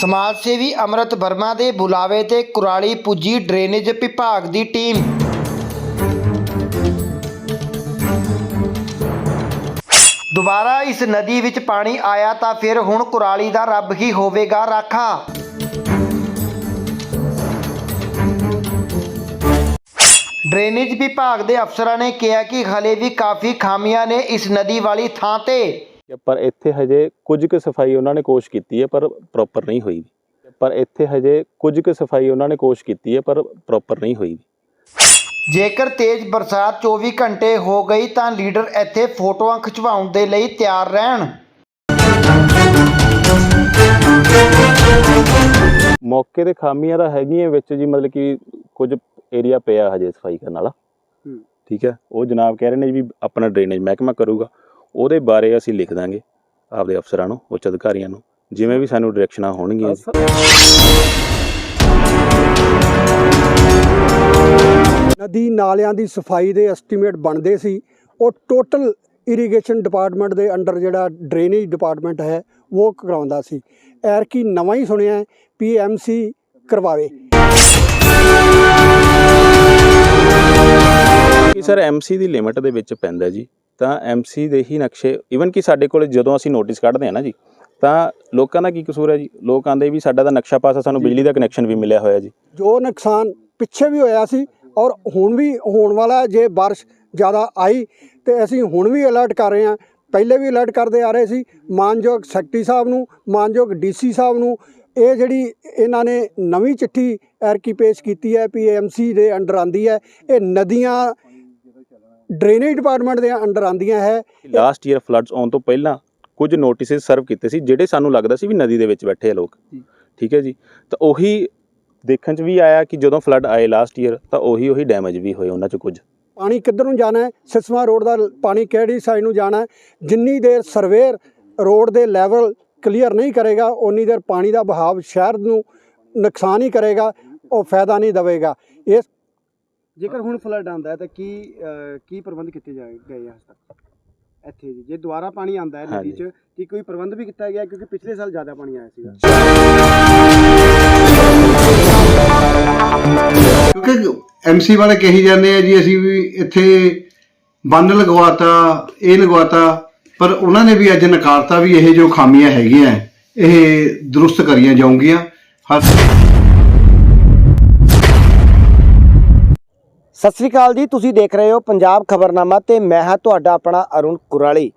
ਸਮਾਜ ਸੇਵੀ ਅਮਰਤ ਵਰਮਾ ਦੇ ਬੁਲਾਵੇ ਤੇ ਕੁਰਾਲੀ ਪੁੱਜੀ ਡਰੇਨੇਜ ਵਿਭਾਗ ਦੀ ਟੀਮ। ਦੁਬਾਰਾ ਇਸ ਨਦੀ ਵਿੱਚ ਪਾਣੀ ਆਇਆ ਤਾਂ ਫਿਰ ਹੁਣ ਕੁਰਾਲੀ ਦਾ ਰੱਬ ਹੀ ਹੋਵੇਗਾ ਰਾਖਾ। ਡਰੇਨੇਜ ਵਿਭਾਗ ਦੇ ਅਫਸਰਾਂ ਨੇ ਕਿਹਾ ਕਿ ਹਲੇ ਵੀ ਕਾਫੀ ਖਾਮੀਆਂ ਨੇ ਇਸ ਨਦੀ ਵਾਲੀ ਥਾਂ ਤੇ। ਪਰ ਇੱਥੇ ਹਜੇ ਕੁਝ ਕੁ ਸਫ਼ਾਈ ਉਹਨਾਂ ਨੇ ਕੋਸ਼ਿਸ਼ ਕੀਤੀ ਹੈ ਪਰ ਪ੍ਰੋਪਰ ਨਹੀਂ ਹੋਈ ਪਰ ਇੱਥੇ ਹਜੇ ਕੁਝ ਕੁ ਸਫ਼ਾਈ ਉਹਨਾਂ ਨੇ ਕੋਸ਼ਿਸ਼ ਕੀਤੀ ਹੈ ਪਰ ਪ੍ਰੋਪਰ ਨਹੀਂ ਹੋਈ ਜੇਕਰ ਤੇਜ਼ ਬਰਸਾਤ 24 ਘੰਟੇ ਹੋ ਗਈ ਤਾਂ ਲੀਡਰ ਇੱਥੇ ਫੋਟੋਆਂ ਖਿਚਵਾਉਣ ਦੇ ਲਈ ਤਿਆਰ ਰਹਿਣ। ਮੌਕੇ ਤੇ ਖਾਮੀਆਂ ਤਾਂ ਹੈਗੀਆਂ ਵਿੱਚ ਜੀ ਮਤਲਬ ਕਿ ਕੁਝ ਏਰੀਆ ਪਿਆ ਹਜੇ ਸਫ਼ਾਈ ਕਰਨ ਵਾਲਾ। ਠੀਕ ਹੈ? ਉਹ ਜਨਾਬ ਕਹਿ ਰਹੇ ਨੇ ਵੀ ਆਪਣਾ ਡਰੇਨੇਜ ਮਹਿਕਮਾ ਕਰੂਗਾ। ਉਹਦੇ ਬਾਰੇ ਅਸੀਂ ਲਿਖ ਦਾਂਗੇ ਆਪਦੇ ਅਫਸਰਾਂ ਨੂੰ ਉੱਚ ਅਧਿਕਾਰੀਆਂ ਨੂੰ ਜਿਵੇਂ ਵੀ ਸਾਨੂੰ ਡਾਇਰੈਕਸ਼ਨਾਂ ਹੋਣਗੀਆਂ। ਨਦੀ ਨਾਲਿਆਂ ਦੀ ਸਫ਼ਾਈ ਦੇ ਐਸਟੀਮੇਟ ਬਣਦੇ ਸੀ। ਉਹ ਟੋਟਲ ਇਰੀਗੇਸ਼ਨ ਡਿਪਾਰਟਮੈਂਟ ਦੇ ਅੰਡਰ ਜਿਹੜਾ ਡਰੇਨੇਜ ਡਿਪਾਰਟਮੈਂਟ ਹੈ ਉਹ ਕਰਾਉਂਦਾ ਸੀ। ਐਰ ਕੀ ਨਵਾਂ ਹੀ ਸੁਣਿਆ ਪੀਐਮਸੀ ਕਰਵਾਵੇ। ਕਿ ਸਰ ਐਮਸੀ ਦੀ ਲਿਮਿਟ ਦੇ ਵਿੱਚ ਪੈਂਦਾ ਜੀ। ਤਾਂ ਐਮਸੀ ਦੇ ਹੀ ਨਕਸ਼ੇ ਇਵਨ ਕਿ ਸਾਡੇ ਕੋਲ ਜਦੋਂ ਅਸੀਂ ਨੋਟਿਸ ਕੱਢਦੇ ਆ ਨਾ ਜੀ, ਤਾਂ ਲੋਕਾਂ ਦਾ ਕੀ ਕਸੂਰ ਹੈ ਜੀ? ਲੋਕ ਆਂਦੇ ਵੀ ਸਾਡਾ ਤਾਂ ਨਕਸ਼ਾ ਪਾਸ ਆ, ਸਾਨੂੰ ਬਿਜਲੀ ਦਾ ਕਨੈਕਸ਼ਨ ਵੀ ਮਿਲਿਆ ਹੋਇਆ ਜੀ। ਜੋ ਨੁਕਸਾਨ ਪਿੱਛੇ ਵੀ ਹੋਇਆ ਸੀ ਔਰ ਹੁਣ ਵੀ ਹੋਣ ਵਾਲਾ ਜੇ ਬਾਰਿਸ਼ ਜ਼ਿਆਦਾ ਆਈ ਤੇ ਅਸੀਂ ਹੁਣ ਵੀ ਅਲਰਟ ਕਰ ਰਹੇ ਹਾਂ। ਪਹਿਲੇ ਵੀ ਅਲਰਟ ਕਰਦੇ ਆ ਰਹੇ ਸੀ, ਮਾਨਯੋਗ ਸੈਕਟਰੀ ਸਾਹਿਬ ਨੂੰ, ਮਾਨਯੋਗ ਡੀਸੀ ਸਾਹਿਬ ਨੂੰ, ਇਹ ਜਿਹੜੀ ਇਹਨਾਂ ਨੇ ਨਵੀਂ ਚਿੱਠੀ ਐਰਕੀ ਪੇਸ਼ ਕੀਤੀ ਹੈ ਪੀਐਮਸੀ ਦੇ ਅੰਡਰ ਆਂਦੀ ਹੈ, ਇਹ ਨਦੀਆਂ ਡਰੇਨੇਜ ਡਿਪਾਰਟਮੈਂਟ ਦੇ ਅੰਡਰ ਆਂਦੀਆਂ ਹੈ। ਲਾਸਟ ਈਅਰ ਫਲੱਡਸ ਆਉਣ ਤੋਂ ਪਹਿਲਾਂ ਕੁਝ ਨੋਟਿਸਸ ਸਰਵ ਕੀਤੇ ਸੀ ਜਿਹੜੇ ਸਾਨੂੰ ਲੱਗਦਾ ਸੀ ਵੀ ਨਦੀ ਦੇ ਵਿੱਚ ਬੈਠੇ ਆ ਲੋਕ। ਠੀਕ ਹੈ ਜੀ? ਤਾਂ ਉਹੀ ਦੇਖਣ 'ਚ ਵੀ ਆਇਆ ਕਿ ਜਦੋਂ ਫਲੱਡ ਆਏ ਲਾਸਟ ਈਅਰ ਤਾਂ ਉਹੀ ਉਹੀ ਡੈਮੇਜ ਵੀ ਹੋਏ ਉਹਨਾਂ 'ਚ ਕੁਝ। ਪਾਣੀ ਕਿੱਧਰ ਨੂੰ ਜਾਣਾ ਹੈ? ਸਿਸਮਾ ਰੋਡ ਦਾ ਪਾਣੀ ਕਿਹੜੀ ਸਾਈਡ ਨੂੰ ਜਾਣਾ ਹੈ? ਜਿੰਨੀ ਦੇਰ ਸਰਵੇਅਰ ਰੋਡ ਦੇ ਲੈਵਲ ਕਲੀਅਰ ਨਹੀਂ ਕਰੇਗਾ ਉਨੀ ਦੇਰ ਪਾਣੀ ਦਾ ਬਹਾਵ ਸ਼ਹਿਰ ਨੂੰ ਨੁਕਸਾਨ ਹੀ ਕਰੇਗਾ ਉਹ ਫਾਇਦਾ ਨਹੀਂ ਦੇਵੇਗਾ। ਇਸ ਜੇਕਰ ਹੁਣ ਫਲੱਡ ਆਂਦਾ ਹੈ ਤਾਂ ਕੀ ਅਹ, ਕੀ ਪ੍ਰਬੰਧ ਕੀਤੇ ਜਾਏ ਗਏ ਆ ਇੱਥੇ ਜੀ ਜੇ ਦੁਬਾਰਾ ਪਾਣੀ ਆਂਦਾ ਹੈ ਨਦੀ। 'ਚ ਕੀ ਕੋਈ ਪ੍ਰਬੰਧ ਵੀ ਕੀਤਾ ਗਿਆ? ਕਿਉਂਕਿ ਪਿਛਲੇ ਸਾਲ ਜ਼ਿਆਦਾ ਪਾਣੀ ਆਇਆ ਸੀਗਾ। ਕਿਉਂਕਿ ਐਮਸੀ ਵਾਲੇ ਕਹੀ ਜਾਂਦੇ ਆ ਜੀ ਅਸੀਂ ਵੀ ਇੱਥੇ ਬੰਨ ਲਗਵਾਤਾ ਇਹ ਲਗਵਾਤਾ ਪਰ ਉਹਨਾਂ ਨੇ ਵੀ ਅੱਜ ਨਕਾਰਤਾ ਵੀ ਇਹ ਜੋ ਖਾਮੀਆਂ ਹੈਗੀਆਂ ਇਹ ਦਰੁਸਤ ਕਰੀਆਂ ਜਾਊਂਗੀਆਂ। ਹਰ ਸਤਿ ਸ੍ਰੀ ਅਕਾਲ ਜੀ, ਤੁਸੀਂ ਦੇਖ ਰਹੇ ਹੋ ਪੰਜਾਬ ਖਬਰਨਾਮਾ ਤੇ ਮੈਂ ਹਾਂ ਤੁਹਾਡਾ ਆਪਣਾ ਅਰੁਣ ਕੁਰਾਲੀ।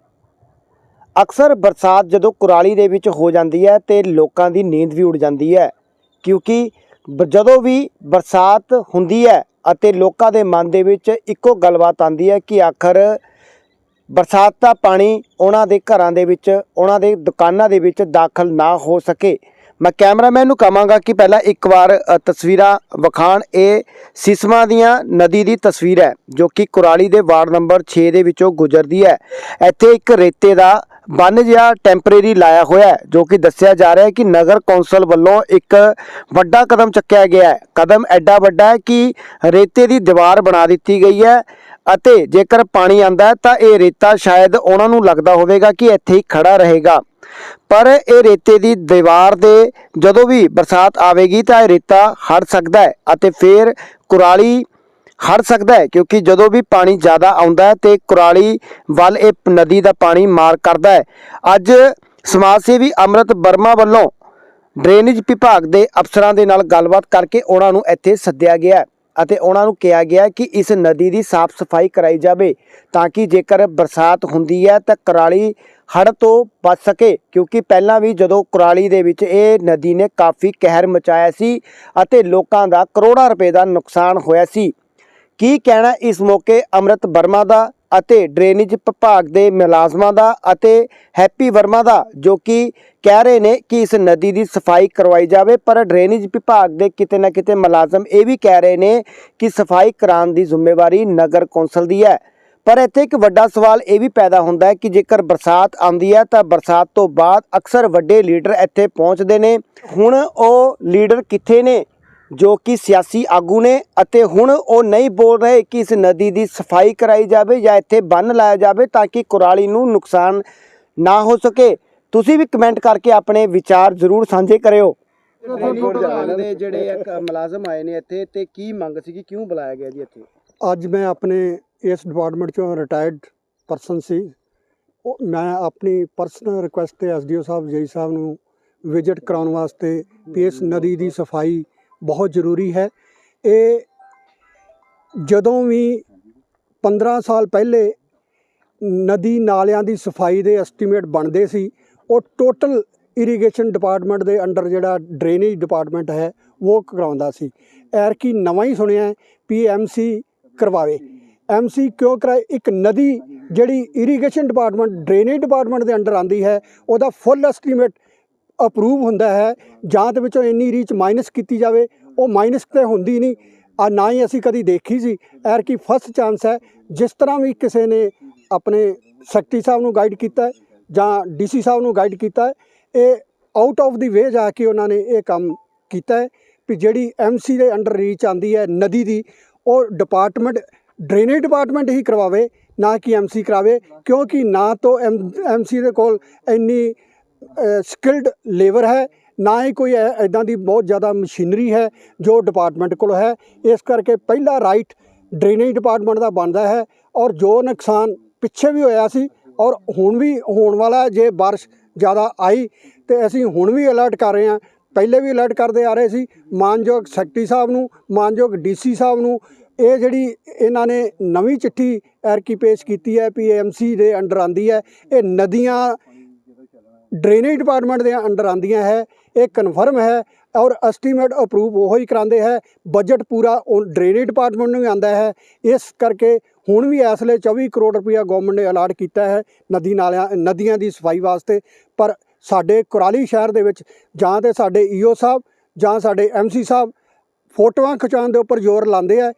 ਅਕਸਰ ਬਰਸਾਤ ਜਦੋਂ ਕੁਰਾਲੀ ਦੇ ਵਿੱਚ ਹੋ ਜਾਂਦੀ ਹੈ ਤੇ ਲੋਕਾਂ ਦੀ ਨੀਂਦ ਵੀ ਉੱਡ ਜਾਂਦੀ ਹੈ, ਕਿਉਂਕਿ ਬ- ਜਦੋਂ ਵੀ ਬਰਸਾਤ ਹੁੰਦੀ ਹੈ ਅਤੇ ਲੋਕਾਂ ਦੇ ਮਨ ਦੇ ਵਿੱਚ ਇੱਕੋ ਗੱਲਬਾਤ ਆਉਂਦੀ ਹੈ ਕਿ ਆਖਰ ਬਰਸਾਤ ਦਾ ਪਾਣੀ ਉਹਨਾਂ ਦੇ ਘਰਾਂ ਦੇ ਵਿੱਚ, ਉਹਨਾਂ ਦੇ ਦੁਕਾਨਾਂ ਦੇ ਵਿੱਚ ਦਾਖਲ ਨਾ ਹੋ ਸਕੇ। ਮੈਂ ਕੈਮਰਾਮੈਨ ਨੂੰ ਕਹਾਂਗਾ ਕਿ ਪਹਿਲਾਂ ਇੱਕ ਵਾਰ ਤਸਵੀਰਾਂ ਵਿਖਾਣ। ਇਹ ਸਿਸਮਾ ਦੀਆਂ ਨਦੀ ਦੀ ਤਸਵੀਰ ਹੈ, ਜੋ ਕਿ ਕੁਰਾਲੀ ਦੇ ਵਾਰਡ ਨੰਬਰ 6 ਦੇ ਵਿੱਚੋਂ ਗੁਜ਼ਰਦੀ ਹੈ। ਇੱਥੇ ਇੱਕ ਰੇਤੇ ਦਾ ਬੰਨ ਜਿਹਾ ਟੈਂਪਰੇਰੀ ਲਾਇਆ ਹੋਇਆ ਹੈ, ਜੋ ਕਿ ਦੱਸਿਆ ਜਾ ਰਿਹਾ ਹੈ ਕਿ ਨਗਰ ਕੌਂਸਲ ਵੱਲੋਂ ਇੱਕ ਵੱਡਾ ਕਦਮ ਚੱਕਿਆ ਗਿਆ ਹੈ। ਕਦਮ ਐਡਾ ਵੱਡਾ ਹੈ ਕਿ ਰੇਤੇ ਦੀ ਦੀਵਾਰ ਬਣਾ ਦਿੱਤੀ ਗਈ ਹੈ ਅਤੇ ਜੇਕਰ ਪਾਣੀ ਆਂਦਾ ਤਾਂ ਇਹ ਰੇਤਾ ਸ਼ਾਇਦ ਉਹਨਾਂ ਨੂੰ ਲੱਗਦਾ ਹੋਵੇਗਾ ਕਿ ਇੱਥੇ ਹੀ ਖੜਾ ਰਹੇਗਾ। ਪਰ ਇਹ ਰੇਤੇ ਦੀ ਦੀਵਾਰ ਦੇ ਜਦੋਂ ਵੀ ਬਰਸਾਤ ਆਵੇਗੀ ਤਾਂ ਇਹ ਰੇਤਾ ਹੜ ਸਕਦਾ ਹੈ ਅਤੇ ਫਿਰ ਕੁਰਾਲੀ ਹੜ ਸਕਦਾ ਹੈ ਕਿਉਂਕਿ ਜਦੋਂ ਵੀ ਪਾਣੀ ਜ਼ਿਆਦਾ ਆਉਂਦਾ ਹੈ ਤੇ ਕੁਰਾਲੀ ਵੱਲ ਇਹ ਨਦੀ ਦਾ ਪਾਣੀ ਮਾਰ ਕਰਦਾ ਹੈ। ਅੱਜ ਸਮਾਜ ਸੇਵੀ ਅਮਰਤ ਵਰਮਾ ਵੱਲੋਂ ਡਰੇਨੇਜ ਵਿਭਾਗ ਦੇ ਅਫਸਰਾਂ ਦੇ ਨਾਲ ਗੱਲਬਾਤ ਕਰਕੇ ਉਹਨਾਂ ਨੂੰ ਇੱਥੇ ਸੱਦਿਆ ਗਿਆ ਅਤੇ ਉਹਨਾਂ ਨੂੰ ਕਿਹਾ ਗਿਆ ਕਿ ਇਸ ਨਦੀ ਦੀ ਸਾਫ਼ ਸਫ਼ਾਈ ਕਰਾਈ ਜਾਵੇ ਤਾਂ ਕਿ ਜੇਕਰ ਬਰਸਾਤ ਹੁੰਦੀ ਹੈ ਤਾਂ ਕੁਰਾਲੀ ਹੜ੍ਹ ਤੋਂ ਬਚ ਸਕੇ, ਕਿਉਂਕਿ ਪਹਿਲਾਂ ਵੀ ਜਦੋਂ ਕੁਰਾਲੀ ਦੇ ਵਿੱਚ ਇਹ ਨਦੀ ਨੇ ਕਾਫੀ ਕਹਿਰ ਮਚਾਇਆ ਸੀ ਅਤੇ ਲੋਕਾਂ ਦਾ ਕਰੋੜਾਂ ਰੁਪਏ ਦਾ ਨੁਕਸਾਨ ਹੋਇਆ ਸੀ। ਕੀ ਕਹਿਣਾ ਇਸ ਮੌਕੇ ਅਮਰਤ ਵਰਮਾ ਦਾ ਅਤੇ ਡਰੇਨੇਜ ਵਿਭਾਗ ਦੇ ਮੁਲਾਜ਼ਮਾਂ ਦਾ ਅਤੇ ਹੈਪੀ ਵਰਮਾ ਦਾ, ਜੋ ਕਿ ਕਹਿ ਰਹੇ ਨੇ ਕਿ ਇਸ ਨਦੀ ਦੀ ਸਫ਼ਾਈ ਕਰਵਾਈ ਜਾਵੇ, ਪਰ ਡਰੇਨੇਜ ਵਿਭਾਗ ਦੇ ਕਿਤੇ ਨਾ ਕਿਤੇ ਮੁਲਾਜ਼ਮ ਇਹ ਵੀ ਕਹਿ ਰਹੇ ਨੇ ਕਿ ਸਫ਼ਾਈ ਕਰਾਉਣ ਦੀ ਜ਼ਿੰਮੇਵਾਰੀ ਨਗਰ ਕੌਂਸਲ ਦੀ ਹੈ। ਪਰ ਇੱਥੇ ਇੱਕ ਵੱਡਾ ਸਵਾਲ ਇਹ ਵੀ ਪੈਦਾ ਹੁੰਦਾ ਹੈ ਕਿ ਜੇਕਰ ਬਰਸਾਤ ਆਉਂਦੀ ਹੈ ਤਾਂ ਬਰਸਾਤ ਤੋਂ ਬਾਅਦ ਅਕਸਰ ਵੱਡੇ ਲੀਡਰ ਇੱਥੇ ਪਹੁੰਚਦੇ ਨੇ। ਹੁਣ ਉਹ ਲੀਡਰ ਕਿੱਥੇ ਨੇ ਜੋ ਕਿ ਸਿਆਸੀ ਆਗੂ ਨੇ ਅਤੇ ਹੁਣ ਉਹ ਨਹੀਂ ਬੋਲ ਰਹੇ ਕਿ ਇਸ ਨਦੀ ਦੀ ਸਫ਼ਾਈ ਕਰਾਈ ਜਾਵੇ ਜਾਂ ਇੱਥੇ ਬੰਨ ਲਾਇਆ ਜਾਵੇ ਤਾਂ ਕਿ ਕੁਰਾਲੀ ਨੂੰ ਨੁਕਸਾਨ ਨਾ ਹੋ ਸਕੇ। ਤੁਸੀਂ ਵੀ ਕਮੈਂਟ ਕਰਕੇ ਆਪਣੇ ਵਿਚਾਰ ਜ਼ਰੂਰ ਸਾਂਝੇ ਕਰਿਓ। ਦੇ ਜਿਹੜੇ ਇੱਕ ਮੁਲਾਜ਼ਮ ਆਏ ਨੇ ਇੱਥੇ ਤੇ ਕੀ ਮੰਗ ਸੀਗੀ ਕਿਉਂ ਬੁਲਾਇਆ ਗਿਆ ਜੀ ਇੱਥੇ? ਅੱਜ ਮੈਂ ਆਪਣੇ ਇਸ ਡਿਪਾਰਟਮੈਂਟ ਚੋਂ ਰਿਟਾਇਰਡ ਪਰਸਨ ਸੀ। ਉਹ ਮੈਂ ਆਪਣੀ ਪਰਸਨਲ ਰਿਕੁਐਸਟ ਤੇ ਐਸਡੀਓ ਸਾਹਿਬ ਜਈ ਸਾਹਿਬ ਨੂੰ ਵਿਜ਼ਿਟ ਕਰਾਉਣ ਵਾਸਤੇ ਵੀ ਇਸ ਨਦੀ ਦੀ ਸਫ਼ਾਈ ਬਹੁਤ ਜ਼ਰੂਰੀ ਹੈ। ਇਹ ਜਦੋਂ ਵੀ 15 ਸਾਲ ਪਹਿਲੇ ਨਦੀ ਨਾਲਿਆਂ ਦੀ ਸਫ਼ਾਈ ਦੇ ਐਸਟੀਮੇਟ ਬਣਦੇ ਸੀ, ਉਹ ਟੋਟਲ ਇਰੀਗੇਸ਼ਨ ਡਿਪਾਰਟਮੈਂਟ ਦੇ ਅੰਡਰ ਜਿਹੜਾ ਡਰੇਨੇਜ ਡਿਪਾਰਟਮੈਂਟ ਹੈ, ਉਹ ਕਰਾਉਂਦਾ ਸੀ। ਐਰ ਕੀ ਨਵਾਂ ਹੀ ਸੁਣਿਆ ਹੈ ਵੀ ਐਮਸੀ ਕਰਵਾਵੇ। ਐਮਸੀ ਕਿਉਂ ਕਰਾਏ? ਇੱਕ ਨਦੀ ਜਿਹੜੀ ਇਰੀਗੇਸ਼ਨ ਡਿਪਾਰਟਮੈਂਟ ਡਰੇਨੇਜ ਡਿਪਾਰਟਮੈਂਟ ਦੇ ਅੰਡਰ ਆਂਦੀ ਹੈ, ਉਹਦਾ ਫੁੱਲ ਐਸਟੀਮੇਟ ਅਪਰੂਵ ਹੁੰਦਾ ਹੈ। ਜਾਂ ਤੇ ਵਿੱਚੋਂ ਇੰਨੀ ਰੀਚ ਮਾਈਨਸ ਕੀਤੀ ਜਾਵੇ, ਉਹ ਮਾਈਨਸ ਤੇ ਹੁੰਦੀ ਨਹੀਂ। ਆ ਨਾ ਹੀ ਅਸੀਂ ਕਦੀ ਦੇਖੀ ਸੀ। ਐਰ ਕੀ ਫਸਟ ਚਾਂਸ ਹੈ, ਜਿਸ ਤਰ੍ਹਾਂ ਵੀ ਕਿਸੇ ਨੇ ਆਪਣੇ ਸੈਕਟਰੀ ਸਾਹਿਬ ਨੂੰ ਗਾਈਡ ਕੀਤਾ ਹੈ, ਜਾਂ ਡੀਸੀ ਸਾਹਿਬ ਨੂੰ ਗਾਈਡ ਕੀਤਾ ਇਹ ਆਊਟ ਆਫ ਦੀ ਵੇ ਜਾ ਕੇ ਉਹਨਾਂ ਨੇ ਇਹ ਕੰਮ ਕੀਤਾ ਹੈ, ਵੀ ਜਿਹੜੀ ਐਮਸੀ ਦੇ ਅੰਡਰ ਰੀਚ ਆਂਦੀ ਹੈ ਨਦੀ ਦੀ, ਉਹ ਡਿਪਾਰਟਮੈਂਟ ਡਰੇਨੇਜ ਡਿਪਾਰਟਮੈਂਟ ਹੀ ਕਰਵਾਵੇ, ਨਾ ਕਿ ਐਮਸੀ ਕਰਾਵੇ, ਕਿਉਂਕਿ ਨਾ ਤੋਂ ਐਮਸੀ ਦੇ ਕੋਲ ਇੰਨੀ ਸਕਿਲਡ ਲੇਬਰ ਹੈ, ਨਾ ਹੀ ਕੋਈ ਐਦਾਂ ਦੀ ਬਹੁਤ ਜ਼ਿਆਦਾ ਮਸ਼ੀਨਰੀ ਹੈ ਜੋ ਡਿਪਾਰਟਮੈਂਟ ਕੋਲ ਹੈ। ਇਸ ਕਰਕੇ ਪਹਿਲਾ ਰਾਈਟ ਡਰੇਨੇਜ ਡਿਪਾਰਟਮੈਂਟ ਦਾ ਬਣਦਾ ਹੈ ਔਰ ਜੋ ਨੁਕਸਾਨ ਪਿੱਛੇ ਵੀ ਹੋਇਆ ਸੀ ਔਰ ਹੁਣ ਵੀ ਹੋਣ ਵਾਲਾ ਜੇ ਬਾਰਿਸ਼ ਜ਼ਿਆਦਾ ਆਈ, ਤੇ ਅਸੀਂ ਹੁਣ ਵੀ ਅਲਰਟ ਕਰ ਰਹੇ ਹਾਂ। ਪਹਿਲੇ ਵੀ ਅਲਰਟ ਕਰਦੇ ਆ ਰਹੇ ਸੀ। ਮਾਨਯੋਗ ਸੈਕਟਰੀ ਸਾਹਿਬ ਨੂੰ, ਮਾਨਯੋਗ ਡੀਸੀ ਸਾਹਿਬ ਨੂੰ ਇਹ ਜਿਹੜੀ ਇਹਨਾਂ ਨੇ ਨਵੀਂ ਚਿੱਠੀ ਐਰਕੀ ਪੇਸ਼ ਕੀਤੀ ਹੈ ਪੀਐਮਸੀ ਦੇ ਅੰਡਰ ਆਂਦੀ ਹੈ। ਇਹ ਨਦੀਆਂ ਡਰੇਨੇਜ ਡਿਪਾਰਟਮੈਂਟ ਦੇ ਅੰਡਰ ਆਂਦੀਆਂ ਹੈ। ਇਹ ਕਨਫਰਮ ਹੈ ਔਰ ਐਸਟੀਮੇਟ ਅਪਰੂਵ ਉਹ ਹੀ ਕਰਾਉਂਦੇ ਹੈ। ਬਜਟ ਪੂਰਾ ਉਹ ਡਰੇਨੇਜ ਡਿਪਾਰਟਮੈਂਟ ਨੂੰ ਹੀ ਆਂਦਾ ਹੈ। ਇਸ ਕਰਕੇ ਹੁਣ ਵੀ ਇਸ ਲਈ 24 ਕਰੋੜ ਰੁਪਇਆ ਗਵਰਨਮੈਂਟ ਨੇ ਅਲਾਟ ਕੀਤਾ ਹੈ ਨਦੀ ਨਾਲਿਆਂ, ਨਦੀਆਂ ਦੀ ਸਫ਼ਾਈ ਵਾਸਤੇ। ਪਰ ਸਾਡੇ ਕੁਰਾਲੀ ਸ਼ਹਿਰ ਦੇ ਵਿੱਚ ਜਾਂ ਤੇ ਸਾਡੇ ਈਓ ਸਾਹਿਬ ਜਾਂ ਸਾਡੇ ਐਮਸੀ ਸਾਹਿਬ ਫੋਟੋਆਂ ਖਿਚਾਉਣ ਦੇ ਉੱਪਰ ਜ਼ੋਰ ਲਾਉਂਦੇ ਆ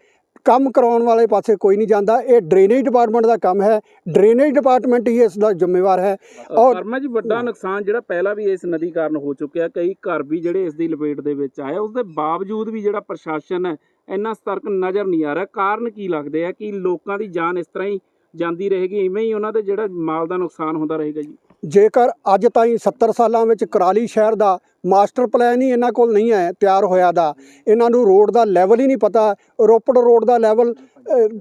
ਕੰਮ ਕਰਾਉਣ ਵਾਲੇ ਪਾਸੇ ਕੋਈ ਨਹੀਂ ਜਾਂਦਾ। ਇਹ ਡਰੇਨੇਜ ਡਿਪਾਰਟਮੈਂਟ ਦਾ ਕੰਮ ਹੈ। ਡਰੇਨੇਜ ਡਿਪਾਰਟਮੈਂਟ ਹੀ ਇਸ ਦਾ ਜ਼ਿੰਮੇਵਾਰ ਹੈ। ਔਰ ਵਰਮਾ ਜੀ ਵੱਡਾ ਨੁਕਸਾਨ ਜਿਹੜਾ ਪਹਿਲਾਂ ਵੀ ਇਸ ਨਦੀ ਕਾਰਨ ਹੋ ਚੁੱਕਿਆ ਕਈ ਘਰ ਵੀ ਜਿਹੜੇ ਇਸ ਦੀ ਲਪੇਟ ਦੇ ਵਿੱਚ ਆਏ ਉਸ ਦੇ ਬਾਵਜੂਦ ਵੀ ਜਿਹੜਾ ਪ੍ਰਸ਼ਾਸਨ ਹੈ ਇੰਨਾ ਸਤਰਕ ਨਜ਼ਰ ਨਹੀਂ ਆ ਰਿਹਾ। ਕਾਰਨ ਕੀ ਲੱਗਦੇ ਆ ਕਿ ਲੋਕਾਂ ਦੀ ਜਾਨ ਇਸ ਤਰ੍ਹਾਂ ਹੀ ਜਾਂਦੀ ਰਹੇਗੀ, ਇਵੇਂ ਹੀ ਉਹਨਾਂ ਦੇ ਜਿਹੜਾ ਮਾਲ ਦਾ ਨੁਕਸਾਨ ਹੁੰਦਾ ਰਹੇਗਾ ਜੀ। ਜੇਕਰ ਅੱਜ ਤਾਈਂ 70 ਸਾਲਾਂ ਵਿੱਚ ਕਰਾਲੀ ਸ਼ਹਿਰ ਦਾ ਮਾਸਟਰ ਪਲਾਨ ਹੀ ਇਹਨਾਂ ਕੋਲ ਨਹੀਂ ਹੈ ਤਿਆਰ ਹੋਇਆ ਦਾ, ਇਹਨਾਂ ਨੂੰ ਰੋਡ ਦਾ ਲੈਵਲ ਹੀ ਨਹੀਂ ਪਤਾ, ਰੋਪੜ ਰੋਡ ਦਾ ਲੈਵਲ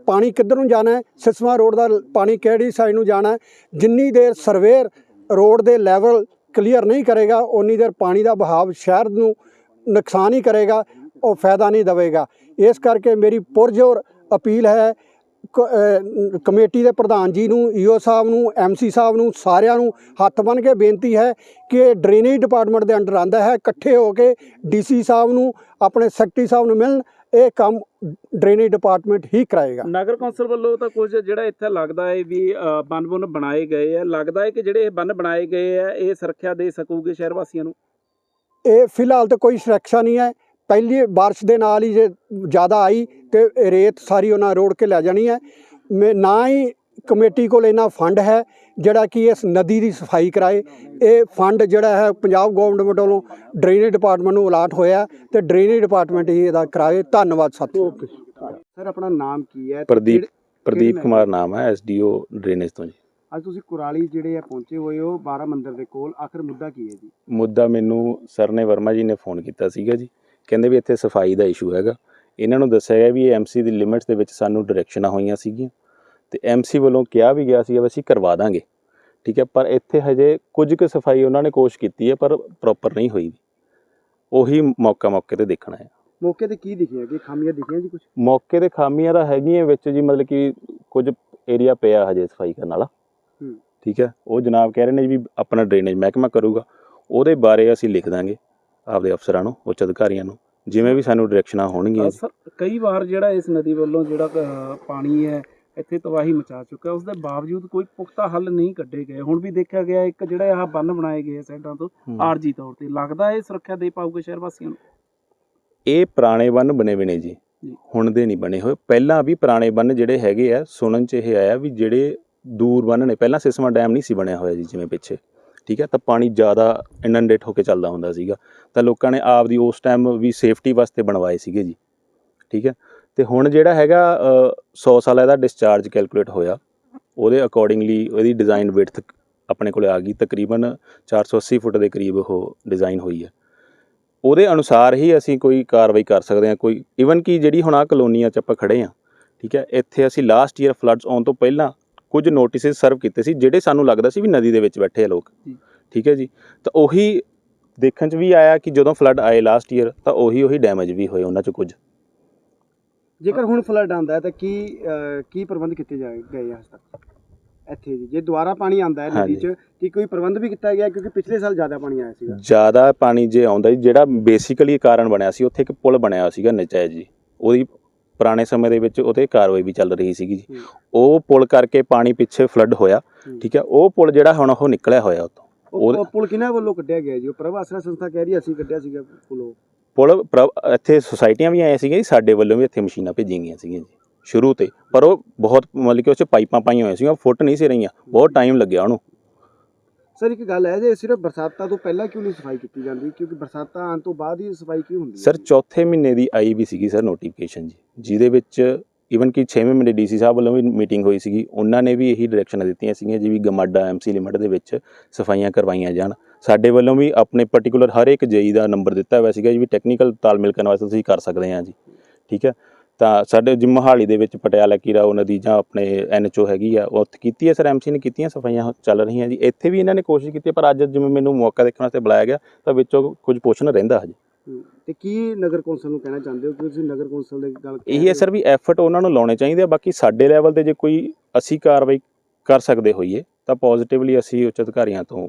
ਪਾਣੀ ਕਿੱਧਰ ਨੂੰ ਜਾਣਾ ਹੈ ਸਿਸਮਾ ਰੋਡ ਦਾ ਪਾਣੀ ਕਿਹੜੀ ਸਾਈਡ ਨੂੰ ਜਾਣਾ ਜਿੰਨੀ ਦੇਰ ਸਰਵੇਅਰ ਰੋਡ ਦੇ ਲੈਵਲ ਕਲੀਅਰ ਨਹੀਂ ਕਰੇਗਾ ਉਨੀ ਦੇਰ ਪਾਣੀ ਦਾ ਬਹਾਵ ਸ਼ਹਿਰ ਨੂੰ ਨੁਕਸਾਨ ਹੀ ਕਰੇਗਾ, ਉਹ ਫਾਇਦਾ ਨਹੀਂ ਦੇਵੇਗਾ। ਇਸ ਕਰਕੇ ਮੇਰੀ ਪੁਰਜੋਰ ਅਪੀਲ ਹੈ ਕਮੇਟੀ ਦੇ ਪ੍ਰਧਾਨ ਜੀ ਨੂੰ ਈਓ ਸਾਹਿਬ ਨੂੰ ਐਮਸੀ ਸਾਹਿਬ ਨੂੰ ਸਾਰਿਆਂ ਨੂੰ ਹੱਥ ਬੰਨ੍ਹ ਕੇ ਬੇਨਤੀ ਹੈ ਕਿ ਡਰੇਨੇਜ ਡਿਪਾਰਟਮੈਂਟ ਦੇ ਅੰਡਰ ਆਂਦਾ ਹੈ ਇਕੱਠੇ ਹੋ ਕੇ ਡੀਸੀ ਸਾਹਿਬ ਨੂੰ ਆਪਣੇ ਸੈਕਟਰੀ ਸਾਹਿਬ ਨੂੰ ਮਿਲਣ ਇਹ ਕੰਮ ਡਰੇਨੇਜ ਡਿਪਾਰਟਮੈਂਟ ਹੀ ਕਰਾਏਗਾ। ਨਗਰ ਕੌਂਸਲ ਵੱਲੋਂ ਤਾਂ ਕੁਝ ਜਿਹੜਾ ਇੱਥੇ ਲੱਗਦਾ ਹੈ ਵੀ ਬੰਨ ਬੁੰਨ ਬਣਾਏ ਗਏ ਆ ਲੱਗਦਾ ਹੈ ਕਿ ਜਿਹੜੇ ਇਹ ਬੰਨ ਬਣਾਏ ਗਏ ਆ ਇਹ ਸੁਰੱਖਿਆ ਦੇ ਸਕੂਗੇ ਸ਼ਹਿਰ ਵਾਸੀਆਂ ਨੂੰ? ਇਹ ਫਿਲਹਾਲ ਤਾਂ ਕੋਈ ਸੁਰੱਖਿਆ ਨਹੀਂ ਹੈ ਪਹਿਲੀ ਬਾਰਿਸ਼ ਦੇ ਨਾਲ ਹੀ ਜੇ ਜ਼ਿਆਦਾ ਆਈ ਤੇ ਰੇਤ ਸਾਰੀ ਉਹਨਾਂ ਰੋੜ ਕੇ ਲੈ ਜਾਣੀ ਹੈ। ਮੈਂ- ਨਾ ਹੀ ਕਮੇਟੀ ਕੋਲ ਇਹਨਾਂ ਫੰਡ ਹੈ ਜਿਹੜਾ ਕਿ ਇਸ ਨਦੀ ਦੀ ਸਫ਼ਾਈ ਕਰਾਏ। ਇਹ ਫੰਡ ਜਿਹੜਾ ਹੈ ਪੰਜਾਬ ਗਵਰਨਮੈਂਟ ਵੱਲੋਂ ਡਰੇਨੇਜ ਡਿਪਾਰਟਮੈਂਟ ਨੂੰ ਅਲਾਟ ਹੋਇਆ ਤੇ ਡਰੇਨੇਜ ਡਿਪਾਰਟਮੈਂਟ ਹੀ ਇਹਦਾ ਕਰਾਏ। ਧੰਨਵਾਦ ਸਾਥੀਓ। ਸਰ ਆਪਣਾ ਨਾਮ ਕੀ ਹੈ ਪ੍ਰਦੀਪ ਪ੍ਰਦੀਪ ਕੁਮਾਰ ਨਾਮ ਹੈ ਐਸਡੀਓ ਡਰੇਨੇਜ ਤੋਂ ਜੀ। ਅੱਜ ਤੁਸੀਂ ਕੁਰਾਲੀ ਜਿਹੜੇ ਆ ਪਹੁੰਚੇ ਹੋਏ ਹੋ 12 ਮੰਦਿਰ ਦੇ ਕੋਲ। ਆਖਰ ਮੁੱਦਾ ਕੀ ਹੈ ਜੀ? ਮੁੱਦਾ ਮੈਨੂੰ ਸਰ ਨੇ ਵਰਮਾ ਜੀ ਨੇ ਫੋਨ ਕੀਤਾ ਸੀਗਾ ਜੀ। ਕਹਿੰਦੇ ਵੀ ਇੱਥੇ ਸਫ਼ਾਈ ਦਾ ਇਸ਼ੂ ਹੈਗਾ। ਇਹਨਾਂ ਨੂੰ ਦੱਸਿਆ ਗਿਆ ਵੀ ਇਹ ਐਮਸੀ ਦੀ ਲਿਮਿਟਸ ਦੇ ਵਿੱਚ ਸਾਨੂੰ ਡਾਇਰੈਕਸ਼ਨਾਂ ਹੋਈਆਂ ਸੀਗੀਆਂ। ਤੇ ਐਮਸੀ ਵੱਲੋਂ ਕਿਹਾ ਵੀ ਗਿਆ ਸੀ ਵੀ ਅਸੀਂ ਕਰਵਾ ਦਾਂਗੇ। ਠੀਕ ਹੈ ਪਰ ਇੱਥੇ ਹਜੇ ਕੁਝ ਕੁ ਸਫ਼ਾਈ ਉਹਨਾਂ ਨੇ ਕੋਸ਼ਿਸ਼ ਕੀਤੀ ਹੈ ਪਰ ਪ੍ਰੋਪਰ ਨਹੀਂ ਹੋਈ। ਉਹੀ ਮੌਕਾ ਮੌਕੇ ਤੇ ਦੇਖਣਾ ਹੈ ਮੌਕੇ ਤੇ ਕੀ ਦਿਖਿਆ ਕਿ ਖਾਮੀਆਂ ਦਿਖੀਆਂ ਜੀ ਕੁਝ ਮੌਕੇ ਤੇ ਖਾਮੀਆਂ ਤਾਂ ਹੈਗੀਆਂ ਵਿੱਚ ਜੀ ਮਤਲਬ ਕਿ ਕੁਝ ਏਰੀਆ ਪਿਆ ਹਜੇ ਸਫ਼ਾਈ ਕਰਨ ਵਾਲਾ। ਠੀਕ ਹੈ ਉਹ ਜਨਾਬ ਕਹਿ ਰਹੇ ਨੇ ਵੀ ਆਪਣਾ ਡਰੇਨੇਜ ਮਹਿਕਮਾ ਕਰੂਗਾ। ਉਹਦੇ ਬਾਰੇ ਅਸੀਂ ਲਿਖ ਦਾਂਗੇ। ਆਪਦੇ ਅਫਸਰਾਂ ਨੂੰ ਉੱਚ ਅਧਿਕਾਰੀਆਂ ਨੂੰ ਜਿਵੇਂ ਵੀ ਸਾਨੂੰ ਡਾਇਰੈਕਸ਼ਨਾਂ ਹੋਣਗੀਆਂ। ਸਰ ਕਈ ਵਾਰ ਜਿਹੜਾ ਇਸ ਨਦੀ ਵੱਲੋਂ ਜਿਹੜਾ ਅ, ਪਾਣੀ ਹੈ ਇੱਥੇ ਤਬਾਹੀ ਮਚਾ ਚੁੱਕਾ ਉਸ ਦੇ ਬਾਵਜੂਦ ਕੋਈ ਪੁਖਤਾ ਹੱਲ ਨਹੀਂ ਕੱਢੇ ਗਏ ਹੁਣ ਵੀ ਦੇਖਿਆ ਗਿਆ ਇੱਕ ਜਿਹੜਾ ਆਹ ਬੰਨ ਬਣਾਏ ਗਏ ਆ ਸਾਈਡਾਂ ਤੋਂ ਹੂੰ। ਆਰਜੀ ਤੌਰ ਤੇ ਲੱਗਦਾ ਇਹ ਸੁਰੱਖਿਆ ਦੇ ਪਾਊਗੇ ਸ਼ਹਿਰ ਵਾਸੀਆਂ ਨੂੰ ਇਹ ਪੁਰਾਣੇ ਬੰਨ ਬਣੇ ਹੋਏ ਨੇ ਜੀ ਜੀ। ਹੁਣ ਦੇ ਨਹੀਂ ਬਣੇ ਹੋਏ ਪਹਿਲਾਂ ਵੀ ਪੁਰਾਣੇ ਬੰਨ ਜਿਹੜੇ ਹੈਗੇ ਆ ਸੁਣਨ ਚ ਇਹ ਆਇਆ ਵੀ ਜਿਹੜੇ ਦੂਰ ਬੰਨ ਨੇ ਪਹਿਲਾਂ ਸਿਸਮਾ ਡੈਮ ਨਹੀਂ ਸੀ ਬਣਿਆ ਹੋਇਆ ਜੀ ਜਿਵੇਂ ਪਿੱਛੇ ਠੀਕ ਹੈ ਤਾਂ ਪਾਣੀ ਜ਼ਿਆਦਾ ਇਨੰਡੇਟ ਹੋ ਕੇ ਚੱਲਦਾ ਹੁੰਦਾ ਸੀਗਾ। ਤਾਂ ਲੋਕਾਂ ਨੇ ਆਪ ਦੀ ਉਸ ਟਾਈਮ ਵੀ ਸੇਫਟੀ ਵਾਸਤੇ ਬਣਵਾਏ ਸੀਗੇ ਜੀ। ਠੀਕ ਹੈ ਤੇ ਹੁਣ ਜਿਹੜਾ ਹੈਗਾ ਅ, 100 ਸਾਲ ਇਹਦਾ ਡਿਸਚਾਰਜ ਕੈਲਕੂਲੇਟ ਹੋਇਆ ਉਹਦੇ ਅਕੋਰਡਿੰਗਲੀ ਇਹਦੀ ਡਿਜ਼ਾਈਨ ਵਿਡਥ ਆਪਣੇ ਕੋਲੇ ਆ ਗਈ। ਤਕਰੀਬਨ 480 ਫੁੱਟ ਦੇ ਕਰੀਬ ਉਹ ਡਿਜ਼ਾਈਨ ਹੋਈ ਹੈ। ਉਹਦੇ ਅਨੁਸਾਰ ਹੀ ਅਸੀਂ ਕੋਈ ਕਾਰਵਾਈ ਕਰ ਸਕਦੇ ਹਾਂ। ਕੋਈ ਇਵਨ ਕਿ ਜਿਹੜੀ ਹੁਣ ਆ ਕਲੋਨੀਆਂ 'ਚ ਆਪਾਂ ਖੜੇ ਹਾਂ ਠੀਕ ਹੈ ਇੱਥੇ ਅਸੀਂ ਲਾਸਟ ਈਅਰ ਫਲੱਡਸ ਆਉਣ ਤੋਂ ਪਹਿਲਾਂ ਕੁਝ ਨੋਟਿਸਸ ਸਰਵ ਕੀਤੇ ਸੀ ਜਿਹੜੇ ਸਾਨੂੰ ਲੱਗਦਾ ਸੀ ਵੀ ਨਦੀ ਦੇ ਵਿੱਚ ਬੈਠੇ ਆ ਲੋਕ। ਠੀਕ ਹੈ ਜੀ? ਤਾਂ ਉਹੀ ਦੇਖਣ 'ਚ ਵੀ ਆਇਆ ਕਿ ਜਦੋਂ ਫਲੱਡ ਆਏ ਲਾਸਟ ਈਅਰ ਤਾਂ ਉਹੀ ਉਹੀ ਡੈਮੇਜ ਵੀ ਹੋਏ ਉਹਨਾਂ 'ਚ ਕੁਝ। ਜੇਕਰ ਹੁਣ ਫਲੱਡ ਆਉਂਦਾ ਹੈ ਤਾਂ ਕੀ ਕੀ ਪ੍ਰਬੰਧ ਕੀਤੇ ਜਾਏ ਗਏ ਆ ਤੱਕ? ਇੱਥੇ ਜੀ ਜੇ ਦੁਬਾਰਾ ਪਾਣੀ ਆਉਂਦਾ ਹੈ ਨਦੀ। 'ਚ ਕੀ ਕੋਈ ਪ੍ਰਬੰਧ ਵੀ ਕੀਤਾ ਗਿਆ? ਕਿਉਂਕਿ ਪਿਛਲੇ ਸਾਲ ਜ਼ਿਆਦਾ ਪਾਣੀ ਆਇਆ ਸੀਗਾ। ਜ਼ਿਆਦਾ ਪਾਣੀ ਜੇ ਆਉਂਦਾ ਜੀ ਜਿਹੜਾ ਬੇਸਿਕਲੀ ਕਾਰਨ ਬਣਿਆ ਸੀ ਉੱਥੇ ਇੱਕ ਪੁਲ ਬਣਿਆ ਸੀਗਾ ਨਜਾਇਜ਼ ਜੀ। ਉਹਦੀ ਪੁਰਾਣੇ ਸਮੇਂ ਦੇ ਵਿੱਚ ਉਹਤੇ ਕਾਰਵਾਈ ਵੀ ਚੱਲ ਰਹੀ ਸੀਗੀ ਜੀ। ਉਹ ਪੁਲ ਕਰਕੇ ਪਾਣੀ ਪਿੱਛੇ ਫਲੱਡ ਹੋਇਆ। ਠੀਕ ਹੈ ਉਹ ਪੁਲ ਜਿਹੜਾ ਹੁਣ ਉਹ ਨਿਕਲਿਆ ਹੋਇਆ ਉਤੋਂ ਉਹ ਉਹ- ਉਹ ਪੁਲ ਕਿਹਨਾਂ ਵੱਲੋਂ ਕੱਢਿਆ ਗਿਆ ਜੀ? ਉਹ ਪ੍ਰਭ ਆਸਰਾ ਸੰਸਥਾ ਕਹਿ ਰਹੀ ਅਸੀਂ ਕੱਢਿਆ ਸੀਗਾ ਪੁਲ ਉਹ। ਪੁਲ ਇੱਥੇ ਸੁਸਾਇਟੀਆਂ ਵੀ ਸੀਗੀਆਂ ਜੀ ਸਾਡੇ ਵੱਲੋਂ ਵੀ ਇੱਥੇ ਮਸ਼ੀਨਾਂ ਭੇਜੀਆਂ ਗਈਆਂ ਸੀਗੀਆਂ ਜੀ ਸ਼ੁਰੂ ਤੇ। ਪਰ ਉਹ ਬਹੁਤ ਮਤਲਬ ਕਿ ਉਸ 'ਚ ਪਾਈਪਾਂ ਪਾਈਆਂ ਹੋਈਆਂ ਸੀਗੀਆਂ ਫੁੱਟ ਨਹੀਂ ਸੀ ਰਹੀਆਂ ਬਹੁਤ ਟਾਈਮ ਲੱਗਿਆ ਉਹਨੂੰ। ਸਰ ਇੱਕ ਗੱਲ ਹੈ ਜੇ ਸਿਰਫ ਬਰਸਾਤਾਂ ਤੋਂ ਪਹਿਲਾਂ ਕਿਉਂ ਨਹੀਂ ਸਫ਼ਾਈ ਕੀਤੀ ਜਾਂਦੀ? ਕਿਉਂਕਿ ਬਰਸਾਤਾਂ ਆਉਣ ਤੋਂ ਬਾਅਦ ਹੀ ਸਫ਼ਾਈ ਕਿਉਂ ਹੁੰਦੀ ਹੈ? ਸਰ ਚੌਥੇ ਮਹੀਨੇ ਦੀ ਆਈ ਵੀ ਸੀਗੀ ਸਰ ਨੋਟੀਫਿਕੇਸ਼ਨ ਜੀ ਜਿਹਦੇ ਵਿੱਚ ਇਵਨ ਕਿ 6ਵੇਂ ਮਹੀਨੇ ਡੀਸੀ ਸਾਹਿਬ ਵੱਲੋਂ ਵੀ ਮੀਟਿੰਗ ਹੋਈ ਸੀਗੀ ਉਹਨਾਂ ਨੇ ਵੀ ਇਹੀ ਡਾਇਰੈਕਸ਼ਨ ਦਿੱਤੀਆਂ ਸੀਗੀਆਂ ਜੀ ਵੀ ਗਮਾਡਾ ਐਮਸੀ ਲਿਮਟ ਦੇ ਵਿੱਚ ਸਫਾਈਆਂ ਕਰਵਾਈਆਂ ਜਾਣ। ਸਾਡੇ ਵੱਲੋਂ ਵੀ ਆਪਣੇ ਪਾਰਟਿਕੂਲਰ ਹਰ ਇੱਕ ਜੇਈ ਦਾ ਨੰਬਰ ਦਿੱਤਾ ਹੋਇਆ ਸੀਗਾ ਜੀ ਵੀ ਟੈਕਨੀਕਲ ਤਾਲਮੇਲ ਕਰਨ ਵਾਸਤੇ ਤੁਸੀਂ ਕਰ ਸਕਦੇ ਆ ਜੀ ਠੀਕ ਹੈ? ਤਾਂ ਸਾਡੇ ਜਿ ਮੋਹਾਲੀ ਦੇ ਵਿੱਚ ਪਟਿਆਲਾ ਕੀਰਾ ਉਹ ਨਦੀ ਜਾਂ ਆਪਣੇ ਐਨਐਚਓ ਹੈਗੀ ਆ ਉਹ ਉੱਥੇ ਕੀਤੀ ਹੈ ਸਰ ਐਮਸੀ ਨੇ ਕੀਤੀਆਂ ਸਫਾਈਆਂ ਚੱਲ ਰਹੀਆਂ ਜੀ ਇੱਥੇ ਵੀ ਇਹਨਾਂ ਨੇ ਕੋਸ਼ਿਸ਼ ਕੀਤੀ ਪਰ ਅੱਜ ਜਿਵੇਂ ਮੈਨੂੰ ਮੌਕਾ ਦੇਖਣ ਵਾਸਤੇ ਬੁਲਾਇਆ ਗਿਆ ਤਾਂ ਵਿੱਚੋਂ ਕੁਝ ਪੋਸ਼ਨ ਰਹਿੰਦਾ ਹਜੇ। ਤੇ ਕੀ ਨਗਰ ਕੌਂਸਲ ਨੂੰ ਕਹਿਣਾ ਚਾਹੁੰਦੇ ਹੋ ਕਿ ਤੁਸੀਂ ਨਗਰ ਕੌਂਸਲ ਦੀ ਗੱਲ ਇਹੀ ਹੋ। ਸਰ ਵੀ ਐਫਰਟ ਉਹਨਾਂ ਨੂੰ ਲਾਉਣੇ ਚਾਹੀਦੇ ਆ ਬਾਕੀ ਸਾਡੇ ਲੈਵਲ ਤੇ ਜੇ ਕੋਈ ਅਸੀਂ ਕਾਰਵਾਈ ਕਰ ਸਕਦੇ ਹੋਈਏ ਤਾਂ ਪੋਜ਼ਿਟਿਵਲੀ ਅਸੀਂ ਉੱਚ ਅਧਿਕਾਰੀਆਂ ਤੋਂ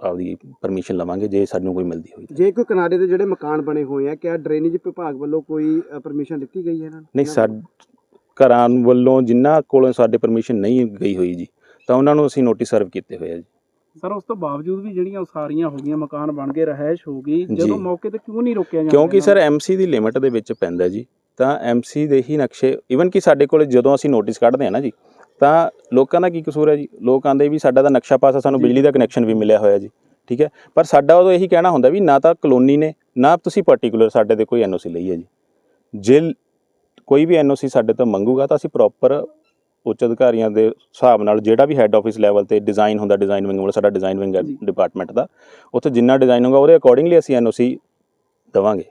ਆਪਦੀ ਪਰਮਿਸ਼ਨ ਲਵਾਂਗੇ ਜੇ ਸਾਨੂੰ ਕੋਈ ਮਿਲਦੀ ਹੋਈ ਜੇ ਕੋਈ ਕਿਨਾਰੇ ਤੇ ਜਿਹੜੇ ਮਕਾਨ ਬਣੇ ਹੋਏ ਆ ਕਿਆ ਡਰੇਨੇਜ ਵਿਭਾਗ ਵੱਲੋਂ ਕੋਈ ਪਰਮਿਸ਼ਨ ਦਿੱਤੀ ਗਈ ਹੈ ਇਹਨਾਂ ਨੂੰ? ਨਹੀਂ ਸਾਡ ਘਰਾਂ ਵੱਲੋਂ ਜਿੰਨਾ ਕੋਲੋਂ ਸਾਡੇ ਪਰਮਿਸ਼ਨ ਨਹੀਂ ਗਈ ਹੋਈ ਜੀ ਤਾਂ ਉਹਨਾਂ ਨੂੰ ਅਸੀਂ ਨੋਟਿਸ ਸਰਵ ਕੀਤੇ ਹੋਏ ਆ ਜੀ। ਸਰ ਉਸ ਤੋਂ ਬਾਵਜੂਦ ਵੀ ਜਿਹੜੀਆਂ ਉਸਾਰੀਆਂ ਹੋ ਗਈਆਂ ਮਕਾਨ ਬਣ ਗਏ ਰਹਿائش ਹੋ ਗਈ ਜਦੋਂ ਮੌਕੇ ਤੇ ਕਿਉਂ ਨਹੀਂ ਰੋਕਿਆ ਜਾਂਦਾ ਕਿਉਂਕਿ ਸਰ ਐਮਸੀ ਦੀ ਲਿਮਿਟ ਦੇ ਵਿੱਚ ਪੈਂਦਾ ਜੀ ਤਾਂ ਐਮਸੀ ਦੇ ਹੀ ਨਕਸ਼ੇ ਇਵਨ ਕਿ ਸਾਡੇ ਕੋਲ ਜਦੋਂ ਅਸੀਂ ਨੋਟਿਸ ਕੱਢਦੇ ਆ ਨਾ ਜੀ ਤਾਂ ਲੋਕਾਂ ਦਾ ਕੀ ਕਸੂਰ ਹੈ ਜੀ? ਲੋਕ ਆਂਦੇ ਵੀ ਸਾਡਾ ਤਾਂ ਨਕਸ਼ਾ ਪਾਸ ਆ ਸਾਨੂੰ ਬਿਜਲੀ ਦਾ ਕਨੈਕਸ਼ਨ ਵੀ ਮਿਲਿਆ ਹੋਇਆ ਜੀ ਠੀਕ ਹੈ? ਪਰ ਸਾਡਾ ਉਦੋਂ ਇਹੀ ਕਹਿਣਾ ਹੁੰਦਾ ਵੀ ਨਾ ਤਾਂ ਕਲੋਨੀ ਨੇ ਨਾ ਤੁਸੀਂ ਪਾਰਟਿਕੂਲਰ ਸਾਡੇ ਤੇ ਕੋਈ ਐਨਓਸੀ ਲਈ ਹੈ ਜੀ। ਜੇ ਕੋਈ ਵੀ ਐਨਓਸੀ ਸਾਡੇ ਤੋਂ ਮੰਗੂਗਾ ਤਾਂ ਅਸੀਂ ਪ੍ਰੋਪਰ ਉੱਚ ਅਧਿਕਾਰੀਆਂ ਦੇ ਹਿਸਾਬ ਨਾਲ ਜਿਹੜਾ ਵੀ ਹੈੱਡ ਆਫਿਸ ਲੈਵਲ ਤੇ ਡਿਜ਼ਾਈਨ ਹੁੰਦਾ ਡਿਜ਼ਾਈਨ ਵਿੰਗ ਵਾਲਾ ਸਾਡਾ ਡਿਜ਼ਾਈਨ ਵਿੰਗ। ਡਿਪਾਰਟਮੈਂਟ ਦਾ ਉੱਥੇ ਜਿੰਨਾ ਡਿਜ਼ਾਈਨ ਹੋਊਗਾ ਉਹਦੇ ਅਕੋਰਡਿੰਗਲੀ ਅਸੀਂ ਐਨਓਸੀ ਦਵਾਂਗੇ।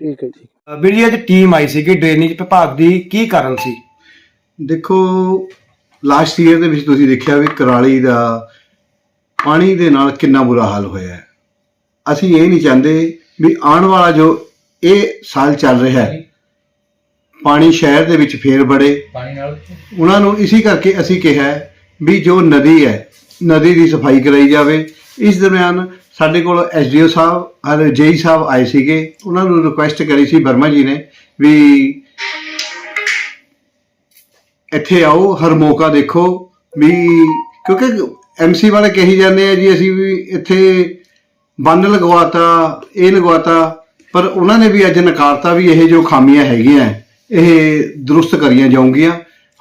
ਠੀਕ ਹੈ ਜੀ। ਵੀਰ ਜੀ ਅੱਜ ਟੀਮ ਆਈ ਸੀ ਕਿ ਡਰੇਨੇਜ ਵਿਭਾਗ ਦੀ ਕੀ ਕਾਰਨ ਸੀ? ਦੇਖੋ ਲਾਸਟ ਈਅਰ ਦੇ ਵਿੱਚ ਤੁਸੀਂ ਦੇਖਿਆ ਵੀ ਕਰਾਲੀ ਦਾ ਪਾਣੀ ਦੇ ਨਾਲ ਕਿੰਨਾ ਬੁਰਾ ਹਾਲ ਹੋਇਆ ਅਸੀਂ ਇਹ ਨਹੀਂ ਚਾਹੁੰਦੇ ਵੀ ਆਉਣ ਵਾਲਾ ਜੋ ਇਹ ਸਾਲ ਚੱਲ ਰਿਹਾ ਹੈ ਪਾਣੀ ਸ਼ਹਿਰ ਦੇ ਵਿੱਚ ਫੇਰ ਬੜੇ ਉਹਨਾਂ ਨੂੰ ਇਸੇ ਕਰਕੇ ਅਸੀਂ ਕਿਹਾ ਵੀ ਜੋ ਨਦੀ ਹੈ ਨਦੀ ਦੀ ਸਫ਼ਾਈ ਕਰਾਈ ਜਾਵੇ। ਇਸ ਦਰਮਿਆਨ ਸਾਡੇ ਕੋਲ ਐਸਡੀਓ ਸਾਹਿਬ ਹਰ ਜੇਈ ਸਾਹਿਬ ਆਏ ਸੀਗੇ। ਉਹਨਾਂ ਨੂੰ ਰਿਕੁਐਸਟ ਕਰੀ ਸੀ ਵਰਮਾ ਜੀ ਨੇ ਵੀ ਇੱਥੇ ਆਓ, ਹਰ ਮੌਕਾ ਦੇਖੋ ਵੀ ਕਿਉਂਕਿ ਐਮਸੀ ਵਾਲੇ ਕਹੀ ਜਾਂਦੇ ਆ ਜੀ, ਅਸੀਂ ਵੀ ਇੱਥੇ ਬੰਨ ਲਗਵਾਤਾ, ਇਹ ਲਗਵਾਤਾ, ਪਰ ਉਹਨਾਂ ਨੇ ਵੀ ਅੱਜ ਨਕਾਰਤਾ ਵੀ ਇਹ ਜੋ ਖਾਮੀਆਂ ਹੈਗੀਆਂ, ਇਹ ਦਰੁਸਤ ਕਰੀਆਂ ਜਾਊਂਗੀਆਂ।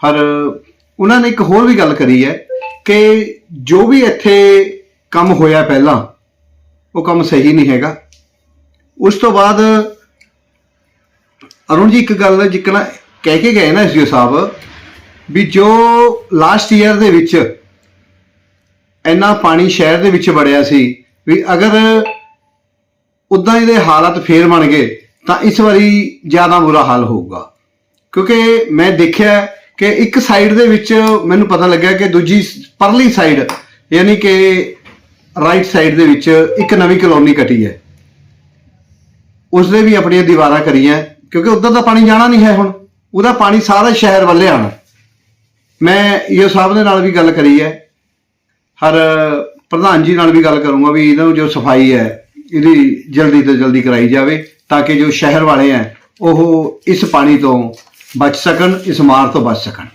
ਹਰ ਉਹਨਾਂ ਨੇ ਇੱਕ ਹੋਰ ਵੀ ਗੱਲ ਕਰੀ ਹੈ ਕਿ ਜੋ ਵੀ ਇੱਥੇ ਕੰਮ ਹੋਇਆ ਪਹਿਲਾਂ, ਉਹ ਕੰਮ ਸਹੀ ਨਹੀਂ ਹੈਗਾ। ਉਸ ਤੋਂ ਬਾਅਦ ਅਰੁਣ ਜੀ ਇੱਕ ਗੱਲ ਜਿੱਕਣਾ ਕਹਿ ਕੇ ਗਏ ਨਾ ਐਸਡੀਓ ਸਾਹਿਬ ਵੀ ਜੋ ਲਾਸਟ ਈਅਰ ਦੇ ਵਿੱਚ ਇੰਨਾ ਪਾਣੀ ਸ਼ਹਿਰ ਦੇ ਵਿੱਚ ਵੜਿਆ ਸੀ, ਵੀ ਅਗਰ ਉਦਾਂ ਇਹਦੇ ਹਾਲਾਤ ਫੇਰ ਬਣ ਗਏ, ਤਾਂ ਇਸ ਵਾਰੀ ਜ਼ਿਆਦਾ ਬੁਰਾ ਹਾਲ ਹੋਊਗਾ। ਕਿਉਂਕਿ ਮੈਂ ਦੇਖਿਆ ਕਿ ਇੱਕ ਸਾਈਡ ਦੇ ਵਿੱਚ ਮੈਨੂੰ ਪਤਾ ਲੱਗਿਆ ਕਿ ਦੂਜੀ ਪਰਲੀ ਸਾਈਡ ਯਾਨੀ ਕਿ ਰਾਈਟ ਸਾਈਡ ਦੇ ਵਿੱਚ ਇੱਕ ਨਵੀਂ ਕਲੋਨੀ ਕਟੀ ਹੈ। ਉਸ ਦੇ ਵੀ ਆਪਣੀਆਂ ਦੀਵਾਰਾਂ ਕਰੀਆਂ, ਕਿਉਂਕਿ ਉਧਰ ਦਾ ਪਾਣੀ ਜਾਣਾ ਨਹੀਂ ਹੈ ਹੁਣ। ਉਹਦਾ ਪਾਣੀ ਸਾਰਾ ਸ਼ਹਿਰ ਵੱਲੇ ਆਣਾ ਮੈਂ ਈਓ ਸਾਹਿਬ ਦੇ ਨਾਲ ਵੀ ਗੱਲ ਕਰੀ ਹੈ। ਹਰ ਪ੍ਰਧਾਨ ਜੀ ਨਾਲ ਵੀ ਗੱਲ ਕਰੂੰਗਾ ਵੀ ਇਹਨਾਂ ਨੂੰ ਜੋ ਸਫ਼ਾਈ ਹੈ, ਇਹਦੀ ਜਲਦੀ ਤੋਂ ਜਲਦੀ ਕਰਾਈ ਜਾਵੇ ਤਾਂ ਕਿ ਜੋ ਸ਼ਹਿਰ ਵਾਲੇ ਹੈ, ਉਹ ਇਸ ਪਾਣੀ ਤੋਂ ਬਚ ਸਕਣ, ਇਸ ਮਾਰ ਤੋਂ ਬਚ ਸਕਣ।